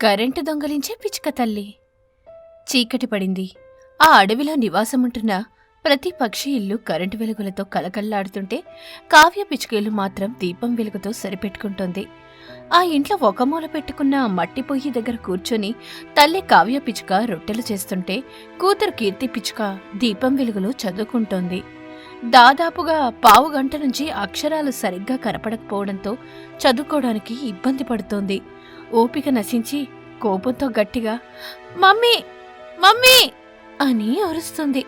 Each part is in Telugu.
కరెంటు దొంగలించే పిచ్చుక తల్లి. చీకటి పడింది. ఆ అడవిలో నివాసముంటున్న ప్రతి పక్షి ఇల్లు కరెంటు వెలుగులతో కలకల్లాడుతుంటే కావ్య పిచ్చుకేలు మాత్రం దీపం వెలుగుతో సరిపెట్టుకుంటోంది. ఆ ఇంట్లో ఒక మూల పెట్టుకున్న మట్టి పొయ్యి దగ్గర కూర్చొని తల్లి కావ్య పిచ్చుక రొట్టెలు చేస్తుంటే కూతురు కీర్తి పిచ్చుక దీపం వెలుగులో చదువుకుంటోంది. దాదాపుగా పావు గంట నుంచి అక్షరాలు సరిగ్గా కనపడకపోవడంతో చదువుకోవడానికి ఇబ్బంది పడుతోంది. ఓపిక నశించి కోపంతో గట్టిగా మమ్మీ మమ్మీ! అని అరుస్తుంది.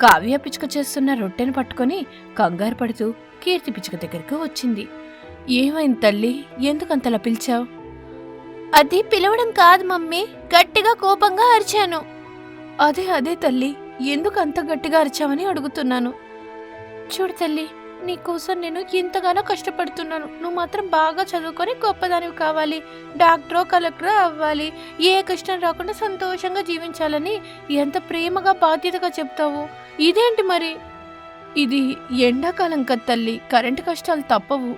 కావ్య పిచ్చుక చేస్తున్న రొట్టెను పట్టుకొని కంగారు పడుతూ కీర్తి పిచ్చుక దగ్గరకు వచ్చింది. ఏమైంది తల్లి? ఎందుకంతలా పిలిచావు? అది పిలవడం కాదు మమ్మీ. గట్టిగా కోపంగా అరిచాను. అదే అదే తల్లి. ఎందుకు అంత గట్టిగా అరిచావని అడుగుతున్నాను? చూడు తల్లి నీకోసం నేను ఎంతగానో కష్టపడుతున్నాను. నువ్వు మాత్రం బాగా చదువుకొని గొప్పదానివి కావాలి. డాక్టరో కలెక్టరో అవ్వాలి. ఏ కష్టం రాకుండా సంతోషంగా జీవించాలని ఎంత ప్రేమగా బాధ్యతగా చెప్తావు? ఇదేంటి మరి? ఇది ఎండాకాలం కదా తల్లి. కరెంటు కష్టాలు తప్పవు.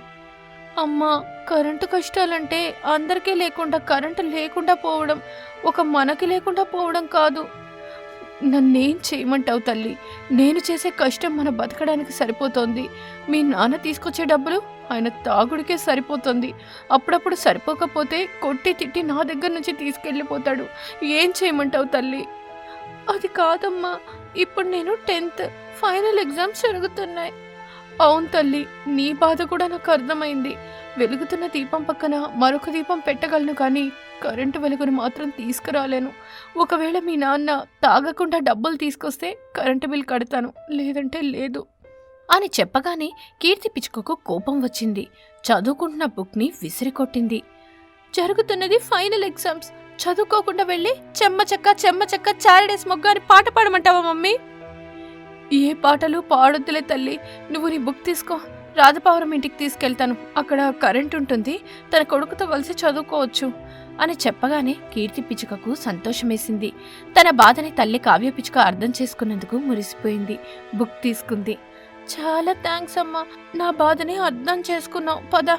అమ్మా కరెంటు కష్టాలంటే అందరికీ లేకుండా కరెంటు లేకుండా పోవడం ఒక మనకి లేకుండా పోవడం కాదు. నన్నేం చేయమంటావు తల్లి? నేను చేసే కష్టం మన బతకడానికి సరిపోతోంది. మీ నాన్న తీసుకొచ్చే డబ్బులు ఆయన తాగుడికే సరిపోతుంది. అప్పుడప్పుడు సరిపోకపోతే కొట్టి తిట్టి నా దగ్గర నుంచి తీసుకెళ్ళిపోతాడు. ఏం చేయమంటావు తల్లి? అది కాదమ్మా. ఇప్పుడు నేను టెన్త్ ఫైనల్ ఎగ్జామ్స్ జరుగుతున్నాయి. అవును తల్లి నీ బాధ కూడా నాకు అర్థమైంది. వెలుగుతున్న దీపం పక్కన మరొక దీపం పెట్టగలను కానీ కరెంటు వెలుగును మాత్రం తీసుకురాలేను. ఒకవేళ మీ నాన్న తాగకుండా డబ్బులు తీసుకొస్తే కరెంటు బిల్ కడతాను లేదంటే లేదు. అని చెప్పగానే కీర్తి పిచ్చుకకు కోపం వచ్చింది. చదువుకుంటున్న బుక్ని విసిరికొట్టింది. జరుగుతున్నది ఫైనల్ ఎగ్జామ్స్. చదువుకోకుండా వెళ్ళి చెమ్మ చెక్క చెమ్మ చెక్క చారిడేస్ మొగ్గ అని పాట పాడమంటావా మమ్మీ? ఏ పాటలు పాడొద్దులే తల్లి. నువ్వు నీ బుక్ తీసుకో. రాజపావరం ఇంటికి తీసుకెళ్తాను. అక్కడ కరెంట్ ఉంటుంది. తన కొడుకుతో కలిసి చదువుకోవచ్చు అని చెప్పగానే కీర్తి పిచ్చుకకు సంతోషమేసింది. తన బాధని తల్లి కావ్య పిచ్చుక అర్థం చేసుకున్నందుకు మురిసిపోయింది. బుక్ తీసుకుంది. చాలా థ్యాంక్స్ అమ్మా. నా బాధని అర్థం చేసుకున్నావు. పద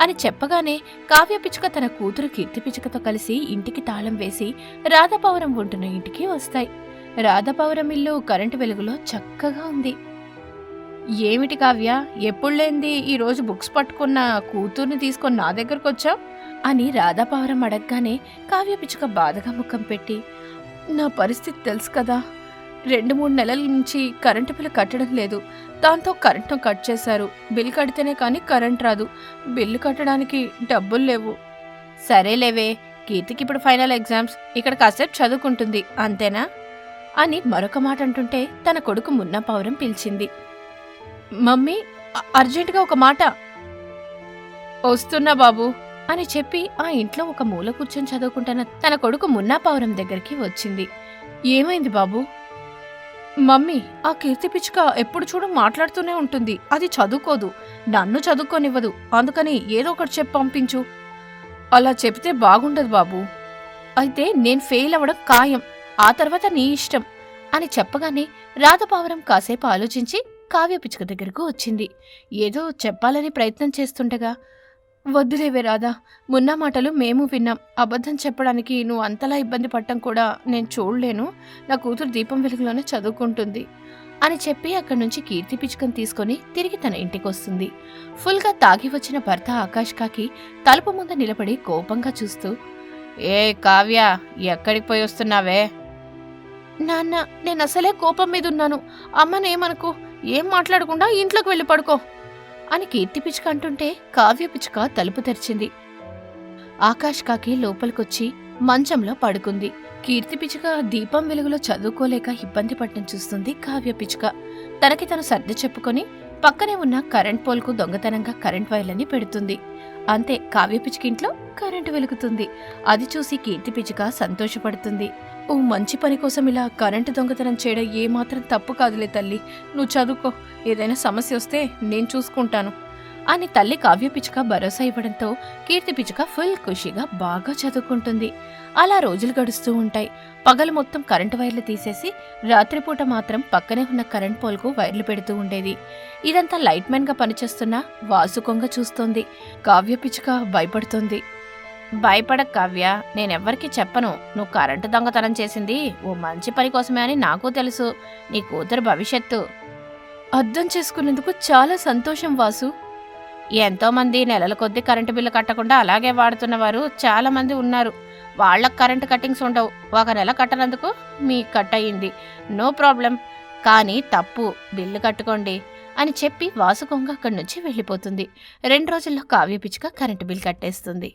అని చెప్పగానే కావ్య పిచుక తన కూతురు కీర్తి పిచ్చుకతో కలిసి ఇంటికి తాళం వేసి రాధాపౌరం ఉంటున్న ఇంటికి వస్తాయి. రాధాపౌరం ఇల్లు కరెంటు వెలుగులో చక్కగా ఉంది. ఏమిటి కావ్య? ఎప్పుడు లేంది ఈ రోజు బుక్స్ పట్టుకున్న కూతుర్ని తీసుకొని నా దగ్గరకు వచ్చావు? అని రాధాపౌరం అడగగానే కావ్య పిచ్చుక బాధగా ముఖం పెట్టి నా పరిస్థితి తెలుసు కదా. రెండు మూడు నెలల నుంచి కరెంటు బిల్లు కట్టడం లేదు. దాంతో కరెంట్ను కట్ చేశారు. బిల్ కడితేనే కానీ కరెంట్ రాదు. బిల్లు కట్టడానికి డబ్బులు లేవు. సరేలేవే కీర్తికి ఇప్పుడు ఫైనల్ ఎగ్జామ్స్. ఇక్కడ కాసేపు చదువుకుంటుంది అంతేనా? అని మరొక మాట అంటుంటే తన కొడుకు మున్నా పౌరం పిలిచింది. మమ్మీ అర్జెంటుగా ఒక మాట. వస్తున్నా బాబు అని చెప్పి ఆ ఇంట్లో ఒక మూల కూర్చొని చదువుకుంటున్న తన కొడుకు మున్నా పావురం దగ్గరికి వచ్చింది. ఏమైంది బాబు? మమ్మీ ఆ కీర్తి పిచ్చుక ఎప్పుడు చూడు మాట్లాడుతూనే ఉంటుంది. అది చదువుకోదు. నన్ను చదువుకోనివ్వదు. అందుకని ఏదో ఒకటి చెప్పి పంపించు. అలా చెప్తే బాగుండదు బాబు. అయితే నేను ఫెయిల్ అవ్వడం ఖాయం. ఆ తర్వాత నీ ఇష్టం అని చెప్పగానే రాధపావరం కాసేపు ఆలోచించి కావ్య పిచ్చుక దగ్గరకు వచ్చింది. ఏదో చెప్పాలని ప్రయత్నం చేస్తుండగా వద్దులేవే రాధా మున్న మాటలు మేము విన్నాం. అబద్ధం చెప్పడానికి నువ్వు అంతలా ఇబ్బంది పడటం కూడా నేను చూడలేను. నా కూతురు దీపం వెలుగులోనే చదువుకుంటుంది అని చెప్పి అక్కడి నుంచి కీర్తి పిచ్చుకను తీసుకొని తిరిగి తన ఇంటికి వస్తుంది ఫుల్గా తాగి వచ్చిన భర్త ఆకాష్ కాకి తలుపు ముందు నిలబడి కోపంగా చూస్తూ ఏ కావ్య ఎక్కడికి పోయి వస్తున్నావే? నాన్న నేను అసలే కోపం మీద ఉన్నాను అమ్మనేమనుకో? ఏం మాట్లాడకుండా ఇంట్లోకి వెళ్ళి పడుకో అని కీర్తి పిచ్చుక అంటుంటే కావ్య పిచ్చుక తలుపు తెరిచింది. ఆకాష్ కాకి లోపలికొచ్చి మంచంలో పడుకుంది. కీర్తి పిచ్చుక దీపం వెలుగులో చదువుకోలేక ఇబ్బంది పడటం చూస్తుంది కావ్య పిచ్చుక. తనకి తను సర్ది చెప్పుకొని పక్కనే ఉన్న కరెంట్ పోల్కు దొంగతనంగా కరెంట్ వైర్లని పెడుతుంది. అంతే కావ్య పిచ్చుక ఇంట్లో కరెంటు వెలుగుతుంది. అది చూసి కీర్తి పిచ్చుక సంతోషపడుతుంది. ఓ మంచి పని కోసం ఇలా కరెంటు దొంగతనం చేయడం ఏమాత్రం తప్పు కాదులే తల్లి. నువ్వు చదువుకో. ఏదైనా సమస్య వస్తే నేను చూసుకుంటాను. అని తల్లి కావ్య పిచ్చుక భరోసా ఇవ్వడంతో కీర్తి పిచ్చుక ఫుల్ ఖుషిగా బాగా చదువుకుంటుంది. అలా రోజులు గడుస్తూ ఉంటాయి. పగలు మొత్తం కరెంటు వైర్లు తీసేసి రాత్రిపూట మాత్రం పక్కనే ఉన్న కరెంట్ పోల్కు వైర్లు పెడుతూ ఉండేది. ఇదంతా లైట్ మ్యాన్ పనిచేస్తున్న వాసుకొంగ చూస్తోంది. కావ్య పిచ్చుక భయపడుతుంది. భయపడ కావ్య నేనెవ్వరికి చెప్పను. నువ్వు కరెంటు దొంగతనం చేసింది ఓ మంచి పని కోసమే అని నాకు తెలుసు. నీ కూతురు భవిష్యత్తు. అర్థం చేసుకునేందుకు చాలా సంతోషం వాసు. ఎంతోమంది నెలల కొద్దీ కరెంటు బిల్లు కట్టకుండా అలాగే వాడుతున్నవారు చాలామంది ఉన్నారు. వాళ్ళకి కరెంటు కట్టింగ్స్ ఉండవు. ఒక నెల కట్టనందుకు మీ కట్ అయ్యింది. No problem. కానీ తప్పు. బిల్లు కట్టుకోండి అని చెప్పి వాసు కొంగ అక్కడి నుంచి వెళ్ళిపోతుంది. రెండు రోజుల్లో కావ్య పిచ్చుక కరెంటు బిల్ కట్టేస్తుంది.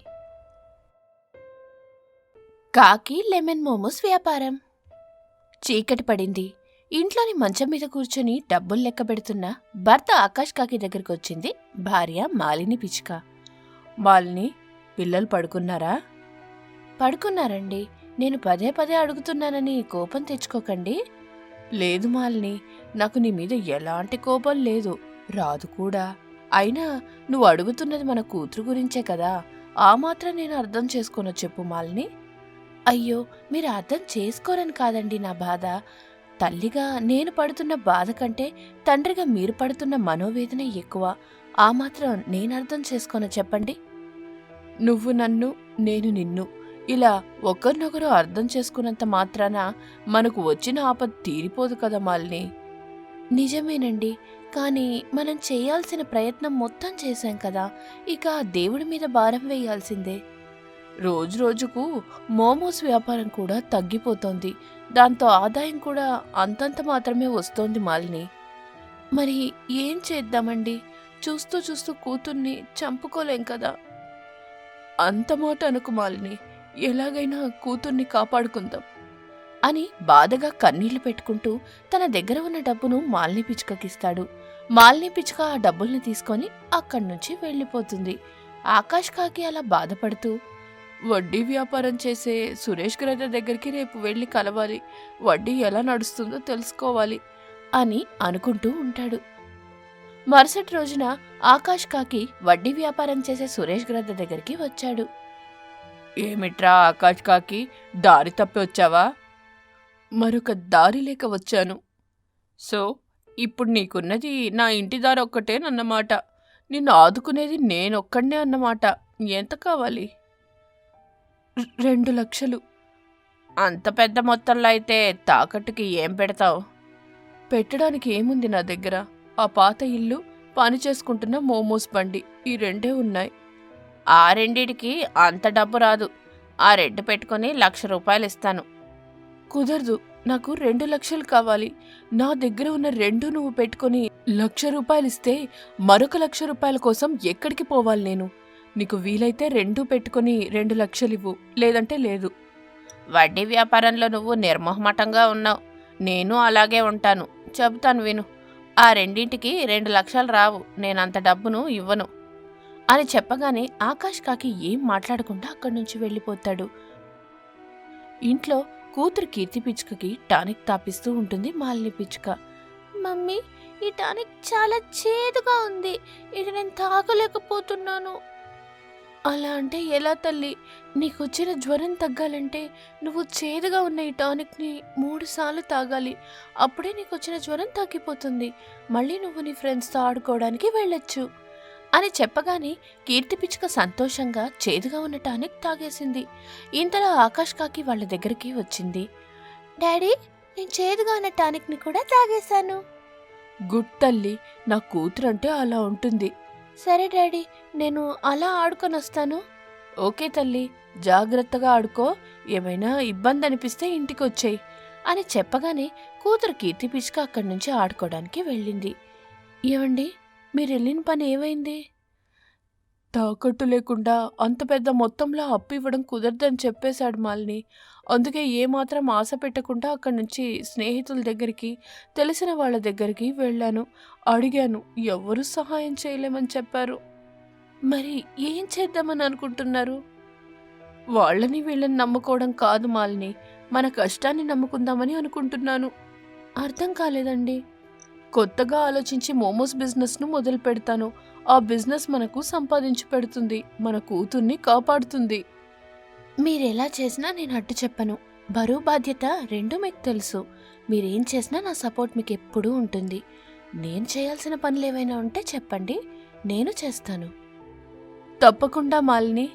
కాకి లెమన్ మోమోస్ వ్యాపారం. చీకటి పడింది. ఇంట్లోని మంచం మీద కూర్చొని డబ్బులు లెక్క పెడుతున్న భర్త ఆకాష్ కాకి దగ్గరికి వచ్చింది. భార్య మాలిని పిచ్చుక. మాలిని పిల్లలు పడుకున్నారా? పడుకున్నారండి. నేను పదే పదే అడుగుతున్నానని కోపం తెచ్చుకోకండి. లేదు మాలిని నాకు నీ మీద ఎలాంటి కోపం లేదు. రాదు కూడా. అయినా నువ్వు అడుగుతున్నది మన కూతురు గురించే కదా. ఆ మాత్రం నేను అర్థం చేసుకున్న చెప్పు మాలిని. అయ్యో మీరు అర్థం చేసుకోరని కాదండి నా బాధ. తల్లిగా నేను పడుతున్న బాధ కంటే తండ్రిగా మీరు పడుతున్న మనోవేదన ఎక్కువ. ఆ మాత్రం నేను అర్థం చేసుకోను చెప్పండి. నువ్వు నన్ను నేను నిన్ను ఇలా ఒకరినొకరు అర్థం చేసుకున్నంత మాత్రాన మనకు వచ్చిన ఆపద తీరిపోదు కదా మాలిని. నిజమేనండి. కానీ మనం చేయాల్సిన ప్రయత్నం మొత్తం చేశాం కదా. ఇక దేవుడి మీద భారం వేయాల్సిందే. రోజు రోజుకు మోమోస్ వ్యాపారం కూడా తగ్గిపోతోంది. దాంతో ఆదాయం కూడా అంతంత మాత్రమే వస్తోంది మాలిని. మరి ఏం చేద్దామండి? చూస్తూ చూస్తూ కూతుర్ని చంపుకోలేం కదా? అంత మాట అనుకు మాలిని. ఎలాగైనా కూతుర్ని కాపాడుకుందాం అని బాధగా కన్నీళ్ళు పెట్టుకుంటూ తన దగ్గర ఉన్న డబ్బును మాలిని పిచ్చుకకిస్తాడు. మాలిని పిచ్చుక ఆ డబ్బుల్ని తీసుకొని అక్కడి నుంచి వెళ్ళిపోతుంది. ఆకాష్ కాకి అలా బాధపడుతూ వడ్డీ వ్యాపారం చేసే సురేష్ గ్రద్ద దగ్గరికి రేపు వెళ్ళి కలవాలి. వడ్డీ ఎలా నడుస్తుందో తెలుసుకోవాలి అని అనుకుంటూ ఉంటాడు. మరుసటి రోజున ఆకాష్ కాకి వడ్డీ వ్యాపారం చేసే సురేష్ గ్రద్ద దగ్గరికి వచ్చాడు. ఏమిట్రా ఆకాష్ కాకి దారి తప్పి వచ్చావా? మరొక దారి లేక వచ్చాను. సో ఇప్పుడు నీకున్నది నా ఇంటి దారి ఒక్కటేనన్నమాట. నిన్ను ఆదుకునేది నేనొక్కడనే అన్నమాట. ఎంత కావాలి? రెండు లక్షలు. అంత పెద్ద మొత్తంలో అయితే తాకట్టుకి ఏం పెడతావు? పెట్టడానికి ఏముంది నా దగ్గర? ఆ పాత ఇల్లు పని చేసుకుంటున్న మోమోస్ బండి ఈ రెండే ఉన్నాయి. ఆ రెండిటికి అంత డబ్బు రాదు. ఆ రెండు పెట్టుకొని లక్ష రూపాయలు ఇస్తాను. కుదరదు. నాకు రెండు లక్షలు కావాలి. నా దగ్గర ఉన్న రెండు నువ్వు పెట్టుకొని లక్ష రూపాయలు ఇస్తే మరొక లక్ష రూపాయల కోసం ఎక్కడికి పోవాలి నేను? నీకు వీలైతే రెండు పెట్టుకొని రెండు లక్షలు ఇవ్వు లేదంటే లేదు. వడ్డీ వ్యాపారంలో నువ్వు నిర్మోహమటంగా ఉన్నావు. నేను అలాగే ఉంటాను. చెబుతాను విను. ఆ రెండింటికి రెండు లక్షలు రావు. నేనంత డబ్బును ఇవ్వను. అని చెప్పగానే ఆకాష్ కాకి ఏం మాట్లాడకుండా అక్కడి నుంచి వెళ్ళిపోతాడు. ఇంట్లో కూతురు కీర్తి పిచ్చుకకి టానిక్ తాపిస్తూ ఉంటుంది మాలిని పిచ్చుక. మమ్మీ ఈ టానిక్ చాలా చేదుగా ఉంది. ఇది నేను తాగలేకపోతున్నాను. అలా అంటే ఎలా తల్లి? నీకు వచ్చిన జ్వరం తగ్గాలంటే నువ్వు చేదుగా ఉన్న ఈ టానిక్ని మూడుసార్లు తాగాలి. అప్పుడే నీకు వచ్చిన జ్వరం తగ్గిపోతుంది. మళ్ళీ నువ్వు నీ ఫ్రెండ్స్తో ఆడుకోవడానికి వెళ్ళొచ్చు. అని చెప్పగానే కీర్తి పిచ్చుక సంతోషంగా చేదుగా ఉన్న టానిక్ తాగేసింది. ఇంతలో ఆకాష్ కాకి వాళ్ళ దగ్గరికి వచ్చింది. డాడీ నేను చేదుగా ఉన్న టానిక్ని కూడా తాగేశాను. గుడ్ తల్లి నా కూతురంటే అలా ఉంటుంది. సరే డాడీ నేను అలా ఆడుకొని వస్తాను. ఓకే తల్లి జాగ్రత్తగా ఆడుకో. ఏమైనా ఇబ్బంది అనిపిస్తే ఇంటికి వచ్చేయి అని చెప్పగానే కూతురు కీర్తి పిచ్చుక అక్కడి నుంచి ఆడుకోవడానికి వెళ్ళింది. ఏమండి మీరు వెళ్ళిన పని ఏమైంది? తాకట్టు లేకుండా అంత పెద్ద మొత్తంలో అప్పు ఇవ్వడం కుదరదని చెప్పేశాడు మాలిని. అందుకే ఏమాత్రం ఆశ పెట్టకుండా అక్కడి నుంచి స్నేహితుల దగ్గరికి తెలిసిన వాళ్ళ దగ్గరికి వెళ్ళాను. అడిగాను ఎవరు సహాయం చేయలేమని చెప్పారు? మరి ఏం చేద్దామని అనుకుంటున్నారు? వాళ్ళని వీళ్ళని నమ్ముకోవడం కాదు మాలిని. మన కష్టాన్ని నమ్ముకుందామని అనుకుంటున్నాను. అర్థం కాలేదండి. కొత్తగా ఆలోచించి మోమోస్ బిజినెస్ను మొదలు పెడతాను ఆ బిజినెస్ మనకు సంపాదించి పెడుతుంది. మన కూతుర్ని కాపాడుతుంది. మీరెలా చేసినా నేను అడ్డు చెప్పను. బరువు బాధ్యత రెండు మీకు తెలుసు. మీరేం చేసినా నా సపోర్ట్ మీకు ఎప్పుడూ ఉంటుంది. నేను చేయాల్సిన పనులు ఏవైనా ఉంటే చెప్పండి. నేను చేస్తాను. తప్పకుండా మాలిని.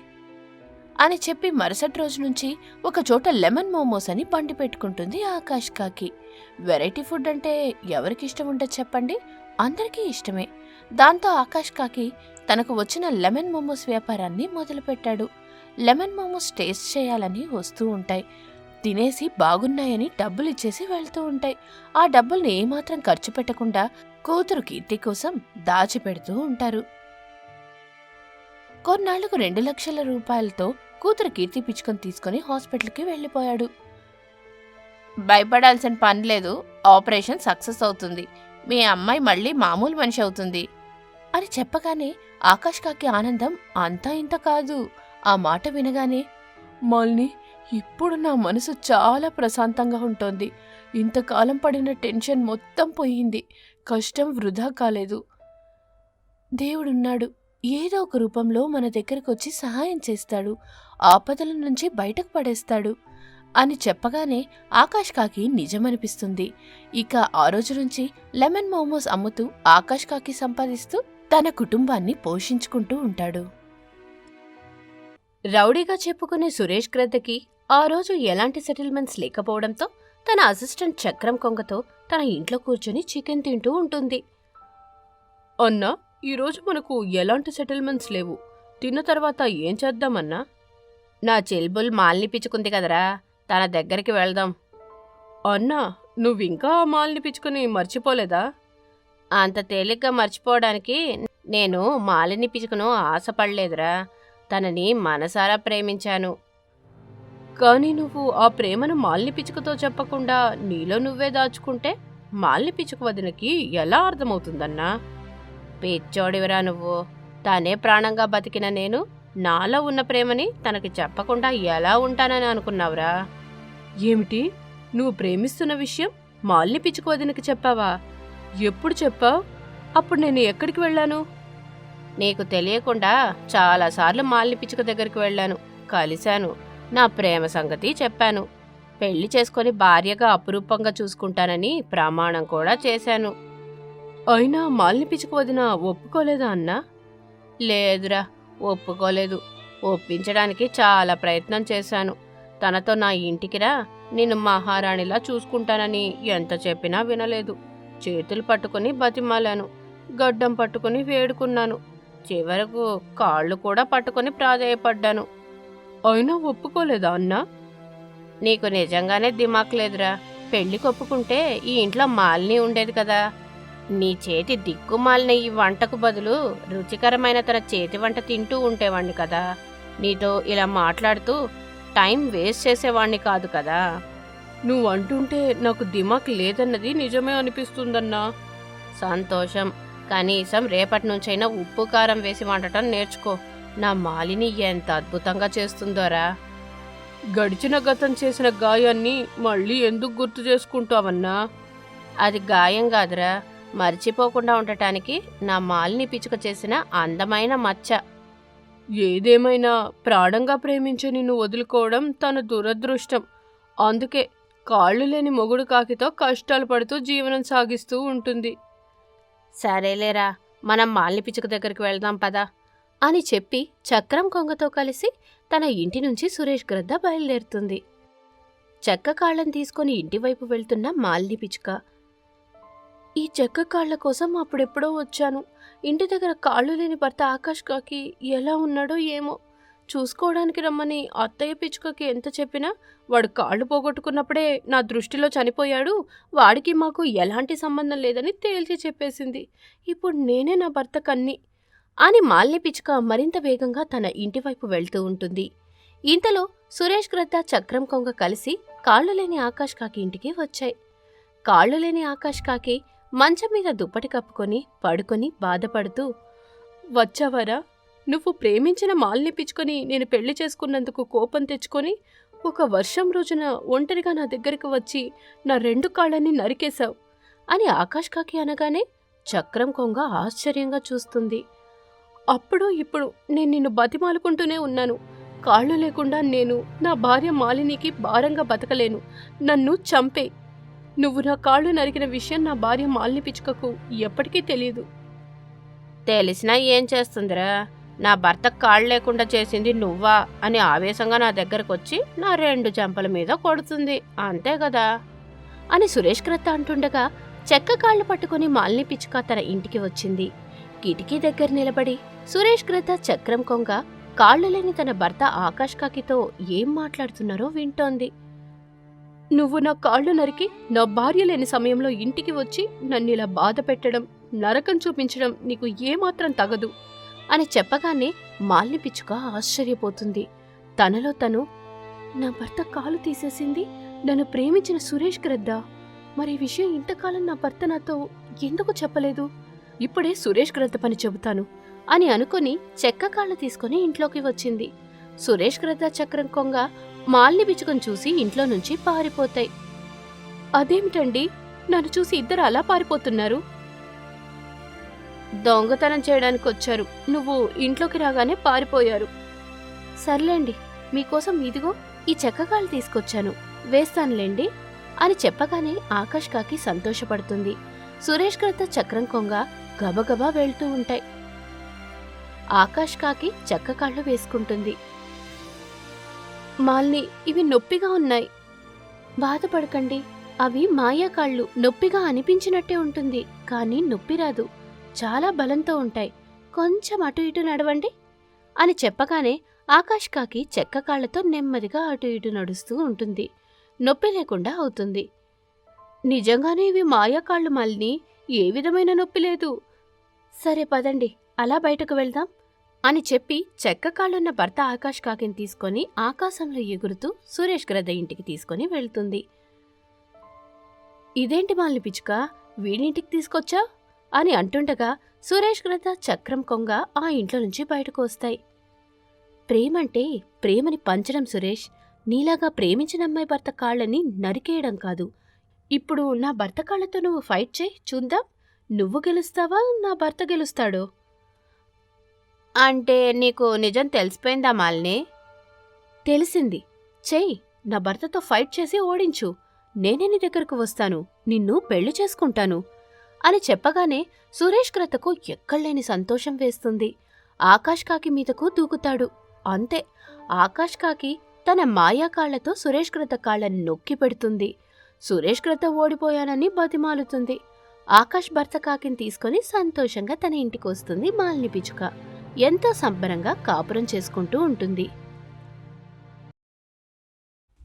అని చెప్పి మరుసటి రోజు నుంచి ఒక చోట లెమన్ మోమోస్ అని పండి పెట్టుకుంటుంది ఆకాష్ కాకి. వెరైటీ ఫుడ్ అంటే ఎవరికి ఇష్టం ఉంటుంది చెప్పండి. అందరికీ ఇష్టమే. దాంతో ఆకాష్ కాకి తనకు వచ్చిన లెమన్ మోమోస్ వ్యాపారాన్ని మొదలుపెట్టాడు. లెమన్ మోమోస్ టేస్ట్ చేయాలని వస్తూ ఉంటాయి. తినేసి బాగున్నాయని డబ్బులు ఇచ్చేసి వెళ్తూ ఉంటాయి. ఆ డబ్బుల్ని ఏమాత్రం ఖర్చు పెట్టకుండా కూతురు కీర్తి కోసం దాచిపెడుతూ ఉంటారు. కొన్నాళ్ళకు రెండు లక్షల రూపాయలతో కూతురు కీర్తి పిచ్చుకొని తీసుకుని హాస్పిటల్కి వెళ్ళిపోయాడు. భయపడాల్సిన పని లేదు. ఆపరేషన్ సక్సెస్ అవుతుంది. మీ అమ్మాయి మళ్ళీ మామూలు మనిషి అవుతుంది. అని చెప్పగానే ఆకాష్ కాకి ఆనందం అంతా ఇంత కాదు. ఆ మాట వినగానే మాల్ని ఇప్పుడు నా మనసు చాలా ప్రశాంతంగా ఉంటుంది. ఇంతకాలం పడిన టెన్షన్ మొత్తం పోయింది. కష్టం వృధా కాలేదు. దేవుడున్నాడు. ఏదో ఒక రూపంలో మన దగ్గరకు వచ్చి సహాయం చేస్తాడు. ఆపదల నుంచి బయటకు పడేస్తాడు. అని చెప్పగానే ఆకాష్ కాకి నిజమనిపిస్తుంది. ఇక ఆ రోజు నుంచి లెమన్ మోమోస్ అమ్ముతూ ఆకాష్ కాకి సంపాదిస్తూ తన కుటుంబాన్ని పోషించుకుంటూ ఉంటాడు. రౌడీగా చెప్పుకునే సురేష్ గ్రద్దకి ఆ రోజు ఎలాంటి సెటిల్మెంట్స్ లేకపోవడంతో తన అసిస్టెంట్ చక్రం కొంగతో తన ఇంట్లో కూర్చొని చికెన్ తింటూ ఉంటుంది. అన్నా ఈరోజు మనకు ఎలాంటి సెటిల్మెంట్స్ లేవు. తిన్న తర్వాత ఏం చేద్దామన్నా? నా చెల్బుల్ మాల్ని పిచ్చుకుంది కదరా. తన దగ్గరికి వెళ్దాం. అన్నా నువ్వింకా ఆ మాల్ని పిచ్చుకుని మర్చిపోలేదా? అంత తేలిగ్గా మర్చిపోవడానికి నేను మాలిని పిచ్చుకును ఆశపడలేదురా. తనని మనసారా ప్రేమించాను. కానీ నువ్వు ఆ ప్రేమను మాలిని పిచ్చుకతో చెప్పకుండా నీలో నువ్వే దాచుకుంటే మాలిని పిచ్చుక వదినకి ఎలా అర్థమవుతుందన్నా? పిచ్చోడివరా నువ్వు. తనే ప్రాణంగా బతికిన నేను నాలో ఉన్న ప్రేమని తనకి చెప్పకుండా ఎలా ఉంటానని అనుకున్నావురా? ఏమిటి? నువ్వు ప్రేమిస్తున్న విషయం మాలిని పిచ్చుకు వదినకి చెప్పావా? ఎప్పుడు చెప్పావు? అప్పుడు నేను ఎక్కడికి వెళ్ళాను? నీకు తెలియకుండా చాలాసార్లు మాలిని పిచ్చుక దగ్గరికి వెళ్ళాను. కలిశాను. నా ప్రేమ సంగతి చెప్పాను. పెళ్ళి చేసుకొని భార్యగా అపురూపంగా చూసుకుంటానని ప్రమాణం కూడా చేశాను. అయినా మాలిని పిచ్చుకు వదిన ఒప్పుకోలేదా అన్నా? లేదురా ఒప్పుకోలేదు. ఒప్పించడానికి చాలా ప్రయత్నం చేశాను. తనతో నా ఇంటికి రా నేను మహారాణిలా చూసుకుంటానని ఎంత చెప్పినా వినలేదు. చేతులు పట్టుకుని బతిమాలాను. గడ్డం పట్టుకుని వేడుకున్నాను. చివరకు కాళ్ళు కూడా పట్టుకుని ప్రాధేయపడ్డాను. అయినా ఒప్పుకోలేదా అన్నా? నీకు నిజంగానే దిమాక్ లేదురా. పెళ్ళికి ఒప్పుకుంటే ఈ ఇంట్లో మాలిని ఉండేది కదా. నీ చేతి దిక్కుమాలిన ఈ వంటకు బదులు రుచికరమైన తన చేతి వంట తింటూ ఉండేవాణ్ణి కదా. నీతో ఇలా మాట్లాడుతూ టైం వేస్ట్ చేసేవాణ్ణి కాదు కదా. నువ్వు అంటుంటే నాకు దిమాక్ లేదన్నది నిజమే అనిపిస్తుందన్నా. సంతోషం. కనీసం రేపటి నుంచైనా ఉప్పు కారం వేసి వండటం నేర్చుకో. నా మాలిని ఎంత అద్భుతంగా చేస్తుందోరా. గడిచిన గతం చేసిన గాయాన్ని మళ్ళీ ఎందుకు గుర్తు చేసుకుంటావన్నా? అది గాయం కాదురా. మర్చిపోకుండా ఉండటానికి నా మాలిని పిచ్చుక చేసిన అందమైన మచ్చ. ఏదేమైనా ప్రాణంగా ప్రేమించి నిన్ను వదులుకోవడం తన దురదృష్టం. అందుకే కాళ్ళు లేని మొగుడు కాకితో కష్టాలు పడుతూ జీవనం సాగిస్తూ ఉంటుంది. సరేలేరా మనం మాలిని పిచ్చుక దగ్గరికి వెళ్దాం పదా అని చెప్పి చక్రం కొంగతో కలిసి తన ఇంటి నుంచి సురేష్ గ్రద్ద బయలుదేరుతుంది. చెక్క కాళ్ళని తీసుకొని ఇంటివైపు వెళ్తున్న మాలిని పిచ్చుక ఈ చెక్క కాళ్ళ కోసం అప్పుడెప్పుడో వచ్చాను. ఇంటి దగ్గర కాళ్ళు లేని భర్త ఆకాష్ కాకి ఎలా ఉన్నాడో ఏమో చూసుకోవడానికి రమ్మని అత్తయ్య పిచ్చుకకి ఎంత చెప్పినా వాడు కాళ్ళు పోగొట్టుకున్నప్పుడే నా దృష్టిలో చనిపోయాడు. వాడికి మాకు ఎలాంటి సంబంధం లేదని తేల్చి చెప్పేసింది. ఇప్పుడు నేనే నా భర్త కన్ని అని మాలిని పిచ్చుక మరింత వేగంగా తన ఇంటివైపు వెళ్తూ ఉంటుంది. ఇంతలో సురేష్ గ్రద్ద చక్రం కొంగ కలిసి కాళ్ళు లేని ఆకాష్ కాకి ఇంటికి వచ్చాయి. కాళ్ళు లేని ఆకాష్ కాకి మంచం మీద దుప్పటి కప్పుకొని పడుకొని బాధపడుతూ వచ్చావరా? నువ్వు ప్రేమించిన మాలిని పిచ్చుకొని నేను పెళ్ళి చేసుకున్నందుకు కోపం తెచ్చుకొని ఒక వర్షం రోజున ఒంటరిగా నా దగ్గరికి వచ్చి నా రెండు కాళ్ళని నరికేశావు అని ఆకాష్ కాకి అనగానే చక్రం కొంగ ఆశ్చర్యంగా చూస్తుంది. అప్పుడు ఇప్పుడు నేను నిన్ను బతిమాలుకుంటూనే ఉన్నాను. కాళ్ళు లేకుండా నేను నా భార్య మాలినికి భారంగా బతకలేను. నన్ను చంపే. నువ్వు నా కాళ్ళు నరికిన విషయం నా భార్య మాలిని పిచ్చుకకు ఎప్పటికీ తెలియదు తెలిసినా ఏం చేస్తుందిరా? నా భర్త కాళ్ళు లేకుండా చేసింది నువ్వా అని ఆవేశంగా నా దగ్గరకు వచ్చి నా రెండు చెంపల మీద కొడుతుంది. అంతే కదా? అని సురేష్ క్రత అంటుండగా చెక్క కాళ్ళు పట్టుకుని మాలిని పిచ్చుక తన ఇంటికి వచ్చింది. కిటికీ దగ్గర నిలబడి సురేష్ క్రత చక్రం కొంగ కాళ్ళు లేని తన భర్త ఆకాష్ కాకితో ఏం మాట్లాడుతున్నారో వింటోంది. నువ్వు నా కాళ్ళు నరికి నా భార్య లేని సమయంలో ఇంటికి వచ్చి నన్ను ఇలా బాధ పెట్టడం నరకం చూపించడం నీకు ఏమాత్రం తగదు. అని చెప్పగానే మాలిని పిచ్చుక ఆశ్చర్యపోతుంది. తనలో తను నా భర్త కాలు తీసేసింది నన్ను ప్రేమించిన సురేష్ గ్రద్దా మరి విషయం ఇంతకాలం నా భర్త నాతో ఎందుకు చెప్పలేదు? ఇప్పుడే సురేష్ గ్రద్ద పని చెబుతాను అని అనుకుని చెక్క కాళ్ళు తీసుకుని ఇంట్లోకి వచ్చింది. సురేష్ గ్రద్ద చక్రం కొంగ మాల్ని పిచ్చుకను చూసి ఇంట్లో నుంచి పారిపోతాయి. అదేమిటండి? నన్ను చూసి ఇద్దరు అలా పారిపోతున్నారు? దొంగతనం చేయడానికి వచ్చారు నువ్వు ఇంట్లోకి రాగానే పారిపోయారు. సర్లేండి మీకోసం ఇదిగో ఈ చెక్కకాలు తీసుకొచ్చాను. వేస్తానులేండి అని చెప్పగానే ఆకాష్ కాకి సంతోషపడుతుంది. సురేష్ కృత చక్రం కొంగ గబగబా వెళ్తూ ఉంటాయి. ఆకాష్ కాకి చెక్క కాళ్ళు వేసుకుంటుంది. మాల్ని ఇవి నొప్పిగా ఉన్నాయి. బాధపడకండి అవి మాయా కాళ్ళు. నొప్పిగా అనిపించినట్టే ఉంటుంది కానీ నొప్పి రాదు. చాలా బలంతో ఉంటాయి. కొంచెం అటు ఇటు నడవండి అని చెప్పగానే ఆకాష్ కాకి చెక్క కాళ్ళతో నెమ్మదిగా అటు ఇటు నడుస్తూ ఉంటుంది. నొప్పి లేకుండా అవుతుంది. నిజంగానే ఇవి మాయా కాళ్ళు మల్ని ఏ విధమైన నొప్పి లేదు. సరే పదండి అలా బయటకు వెళ్దాం అని చెప్పి చెక్క కాళ్ళున్న భర్త ఆకాష్ కాకిని తీసుకొని ఆకాశంలో ఎగురుతూ సురేష్ గ్రద్ద ఇంటికి తీసుకొని వెళ్తుంది. ఇదేంటి మాలిని పిచ్చుక? వీడింటికి తీసుకొచ్చా అని అంటుండగా సురేష్ గ్రద్ద చక్రం కొంగ ఆ ఇంట్లో నుంచి బయటకు వస్తాయి. ప్రేమంటే ప్రేమని పంచడం సురేష్. నీలాగా ప్రేమించిన అమ్మాయి భర్త కాళ్ళని నరికేయడం కాదు. ఇప్పుడు నా భర్త కాళ్ళతో నువ్వు ఫైట్ చేయి చూద్దాం. నువ్వు గెలుస్తావా నా భర్త గెలుస్తాడో? అంటే నీకు నిజం తెలిసిపోయిందా మాలిని? తెలిసింది. చెయ్యి నా భర్తతో ఫైట్ చేసి ఓడించు. నేనే నీ దగ్గరకు వస్తాను. నిన్ను పెళ్ళి చేసుకుంటాను. అని చెప్పగానే సురేష్ క్రతకు ఎక్కడలేని సంతోషం వేస్తుంది. ఆకాష్ కాకి మీదకు దూకుతాడు. అంతే ఆకాష్ కాకి తన మాయా కాళ్ళతో సురేష్ క్రత కాళ్ళని నొక్కి పెడుతుంది. సురేష్ క్రత ఓడిపోయానని బతిమాలుతుంది. ఆకాష్ భర్త కాకిని తీసుకొని సంతోషంగా తన ఇంటికి వస్తుంది మాలిని పిచ్చుక. ఎంతో సంబరంగా కాపురం చేసుకుంటూ ఉంటుంది.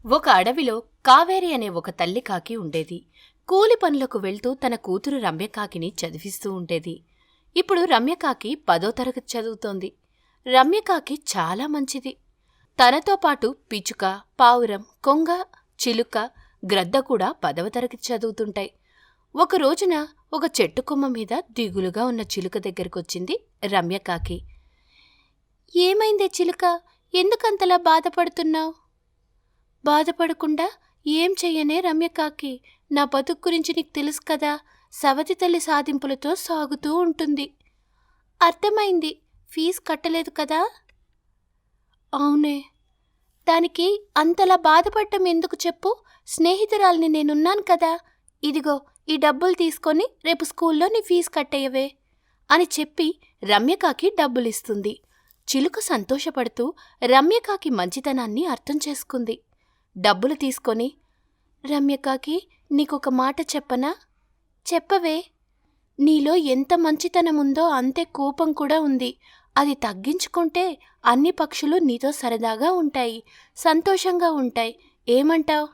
ఒక అడవిలో కావేరి అనే ఒక తల్లి కాకి ఉండేది. కూలి పనులకు వెళ్తూ తన కూతురు రమ్యకాకిని చదివిస్తూ ఉండేది. ఇప్పుడు రమ్యకాకి పదో తరగతి చదువుతోంది. రమ్యకాకి చాలా మంచిది. తనతో పాటు పిచుక పావురం కొంగ చిలుక గ్రద్ద కూడా పదవ తరగతి చదువుతుంటాయి. ఒక రోజున ఒక చెట్టు కొమ్మ మీద దిగులుగా ఉన్న చిలుక దగ్గరకొచ్చింది రమ్యకాకి. ఏమైందే చిలుక? ఎందుకంతలా బాధపడుతున్నావు? బాధపడకుండా ఏం చెయ్యనే రమ్యకాకి? నా బతుకు గురించి నీకు తెలుసు కదా సవతి తల్లి సాధింపులతో సాగుతూ ఉంటుంది. అర్థమైంది. ఫీజు కట్టలేదు కదా? అవునే. దానికి అంతలా బాధపడటం ఎందుకు చెప్పు? స్నేహితురాల్ని నేనున్నాను కదా. ఇదిగో ఈ డబ్బులు తీసుకొని రేపు స్కూల్లో నీ ఫీజు కట్టేయవే అని చెప్పి రమ్యకాకి డబ్బులిస్తుంది. చిలుక సంతోషపడుతూ రమ్యకాకి మంచితనాన్ని అర్థం చేసుకుంది. డబ్బులు తీసుకొని రమ్యకాకి నీకొక మాట చెప్పనా? చెప్పవే. నీలో ఎంత మంచితనం ఉందో అంతే కోపం కూడా ఉంది. అది తగ్గించుకుంటే అన్ని పక్షులు నీతో సరదాగా ఉంటాయి సంతోషంగా ఉంటాయి. ఏమంటావ్?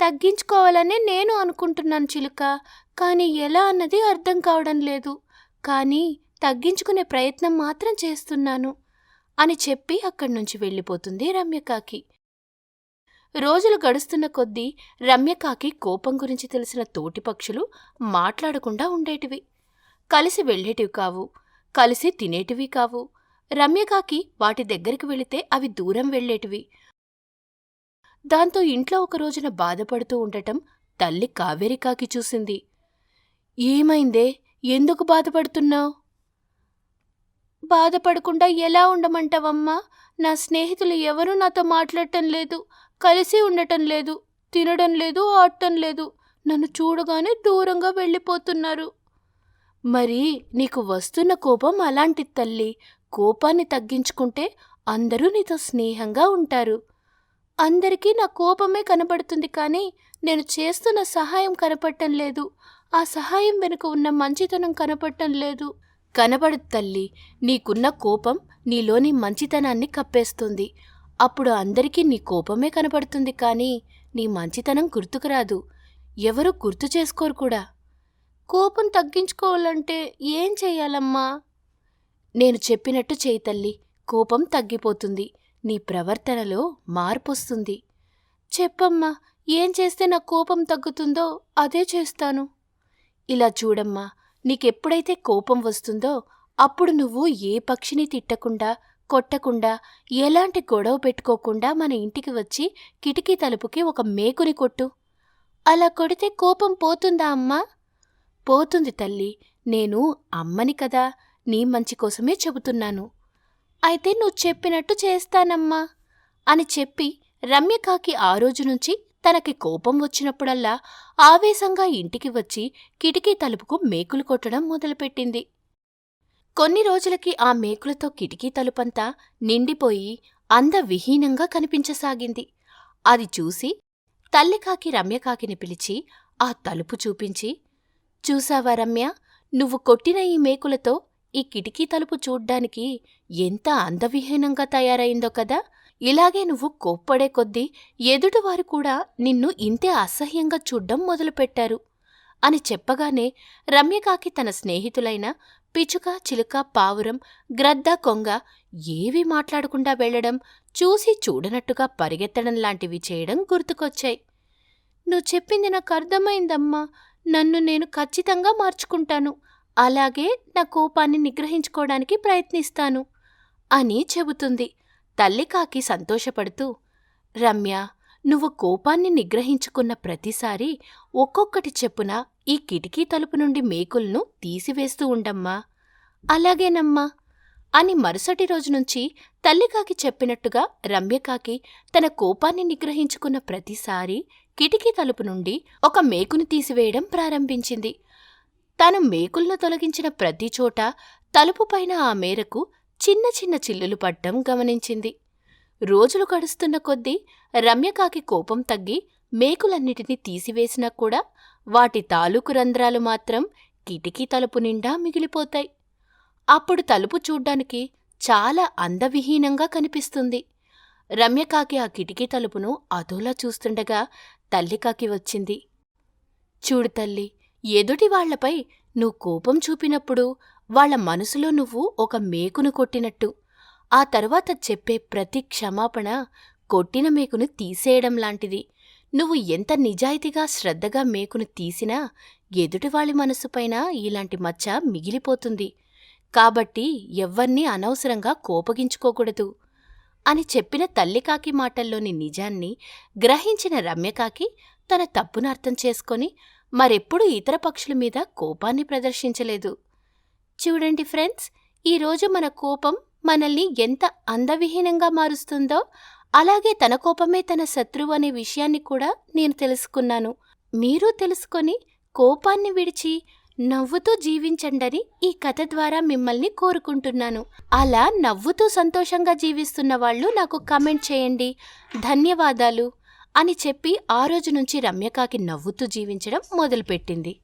తగ్గించుకోవాలనే నేను అనుకుంటున్నాను చిలుక కానీ ఎలా అన్నది అర్థం కావడం లేదు. కానీ తగ్గించుకునే ప్రయత్నం మాత్రం చేస్తున్నాను అని చెప్పి అక్కడి నుంచి వెళ్ళిపోతుంది రమ్యకాకి. రోజులు గడుస్తున్న కొద్దీ రమ్యకాకి కోపం గురించి తెలిసిన తోటి పక్షులు మాట్లాడకుండా ఉండేటివి. కలిసి వెళ్ళేటివి కావు కలిసి తినేటివి కావు. రమ్యకాకి వాటి దగ్గరికి వెళితే అవి దూరం వెళ్ళేటివి. దాంతో ఇంట్లో ఒక రోజున బాధపడుతూ ఉండటం తల్లి కావేరికాకి చూసింది. ఏమైందే? ఎందుకు బాధపడుతున్నావు? బాధపడకుండా ఎలా ఉండమంటావమ్మా? నా స్నేహితులు ఎవరూ నాతో మాట్లాడటం లేదు. కలిసి ఉండటం లేదు తినడం లేదు ఆడటం లేదు. నన్ను చూడగానే దూరంగా వెళ్ళిపోతున్నారు. మరి నీకు వస్తున్న కోపం అలాంటి తల్లి. కోపాన్ని తగ్గించుకుంటే అందరూ నీతో స్నేహంగా ఉంటారు. అందరికీ నా కోపమే కనబడుతుంది కానీ నేను చేస్తున్న సహాయం కనపడటం లేదు. ఆ సహాయం వెనుక ఉన్న మంచితనం కనపడటం లేదు. కనబడు తల్లి. నీకున్న కోపం నీలోని మంచితనాన్ని కప్పేస్తుంది. అప్పుడు అందరికీ నీ కోపమే కనపడుతుంది కానీ నీ మంచితనం గుర్తుకురాదు ఎవరు గుర్తు చేసుకోరు కూడా. కోపం తగ్గించుకోవాలంటే ఏం చెయ్యాలమ్మా నేను చెప్పినట్టు చేయి తల్లి. కోపం తగ్గిపోతుంది. నీ ప్రవర్తనలో మార్పొస్తుంది. చెప్పమ్మా ఏం చేస్తే నా కోపం తగ్గుతుందో అదే చేస్తాను. ఇలా చూడమ్మా నీకెప్పుడైతే కోపం వస్తుందో అప్పుడు నువ్వు ఏ పక్షిని తిట్టకుండా కొట్టకుండా ఎలాంటి గొడవ పెట్టుకోకుండా మన ఇంటికి వచ్చి కిటికీ తలుపుకి ఒక మేకుని కొట్టు. అలా కొడితే కోపం పోతుందా అమ్మా? పోతుంది తల్లి. నేను అమ్మని కదా నీ మంచి కోసమే చెబుతున్నాను. అయితే నువ్వు చెప్పినట్టు చేస్తానమ్మా అని చెప్పి రమ్యకాకి ఆ రోజు నుంచి తనకి కోపం వచ్చినప్పుడల్లా ఆవేశంగా ఇంటికి వచ్చి కిటికీ తలుపుకు మేకులు కొట్టడం మొదలుపెట్టింది. కొన్ని రోజులకి ఆ మేకులతో కిటికీ తలుపంతా నిండిపోయి అందవిహీనంగా కనిపించసాగింది. అది చూసి తల్లికాకి రమ్యకాకిని పిలిచి ఆ తలుపు చూపించి చూసావా రమ్య నువ్వు కొట్టిన ఈ మేకులతో ఈ కిటికీ తలుపు చూడ్డానికి ఎంత అందవిహీనంగా తయారైందో కదా! ఇలాగే నువ్వు కోప్పడే కొద్దీ ఎదుటివారు కూడా నిన్ను ఇంతే అసహ్యంగా చూడ్డం మొదలుపెట్టారు. అని చెప్పగానే రమ్యకాకి తన స్నేహితులైన పిచుక చిలుక పావురం గ్రద్ద కొంగ ఏవీ మాట్లాడకుండా వెళ్ళడం చూసి చూడనట్టుగా పరిగెత్తడం లాంటివి చేయడం గుర్తుకొచ్చాయి. నువ్వు చెప్పింది నాకు అర్థమైందమ్మా. నన్ను నేను ఖచ్చితంగా మార్చుకుంటాను. అలాగే నా కోపాన్ని నిగ్రహించుకోవడానికి ప్రయత్నిస్తాను అని చెబుతుంది. తల్లికాకి సంతోషపడుతూ రమ్య నువ్వు కోపాన్ని నిగ్రహించుకున్న ప్రతిసారీ ఒక్కొక్కటి చెప్పున ఈ కిటికీ తలుపు నుండి మేకులను తీసివేస్తూ ఉండమ్మా. అలాగేనమ్మా. అని మరుసటి రోజు నుంచి తల్లికాకి చెప్పినట్టుగా రమ్యకాకి తన కోపాన్ని నిగ్రహించుకున్న ప్రతిసారి కిటికీ తలుపు నుండి ఒక మేకును తీసివేయడం ప్రారంభించింది. తాను మేకులను తొలగించిన ప్రతి చోట తలుపుపైన ఆ మేరకు చిన్న చిన్న చిల్లులు పడ్డం గమనించింది. రోజులు గడుస్తున్న కొద్దీ రమ్యకాకి కోపం తగ్గి మేకులన్నిటినీ తీసివేసినా కూడా వాటి తాలూకు రంధ్రాలు మాత్రం కిటికీ తలుపు నిండా మిగిలిపోతాయి. అప్పుడు తలుపు చూడ్డానికి చాలా అందవిహీనంగా కనిపిస్తుంది. రమ్యకాకి ఆ కిటికీ తలుపును అదోలా చూస్తుండగా తల్లికాకి వచ్చింది. చూడు తల్లి ఎదుటి వాళ్ళపై నువ్వు కోపం చూపినప్పుడు వాళ్ళ మనసులో నువ్వు ఒక మేకును కొట్టినట్టు. ఆ తర్వాత చెప్పే ప్రతి క్షమాపణ కొట్టిన మేకును తీసేయడం లాంటిది. నువ్వు ఎంత నిజాయితీగా శ్రద్ధగా మేకును తీసినా ఎదుటివాళి మనసుపైన ఇలాంటి మచ్చ మిగిలిపోతుంది. కాబట్టి ఎవ్వర్నీ అనవసరంగా కోపగించుకోకూడదు. అని చెప్పిన తల్లికాకి మాటల్లోని నిజాన్ని గ్రహించిన రమ్యకాకి తన తప్పును అర్థం చేసుకొని మరెప్పుడూ ఇతర పక్షుల మీద కోపాన్ని ప్రదర్శించలేదు. చూడండి ఫ్రెండ్స్ ఈరోజు మన కోపం మనల్ని ఎంత అందవిహీనంగా మారుస్తుందో అలాగే తన కోపమే తన శత్రువు అనే విషయాన్ని కూడా నేను తెలుసుకున్నాను. మీరు తెలుసుకొని కోపాన్ని విడిచి నవ్వుతూ జీవించండని ఈ కథ ద్వారా మిమ్మల్ని కోరుకుంటున్నాను. అలా నవ్వుతూ సంతోషంగా జీవిస్తున్న వాళ్ళు నాకు కమెంట్ చేయండి. ధన్యవాదాలు. అని చెప్పి ఆ రోజు నుంచి రమ్యకాకి నవ్వుతూ జీవించడం మొదలుపెట్టింది.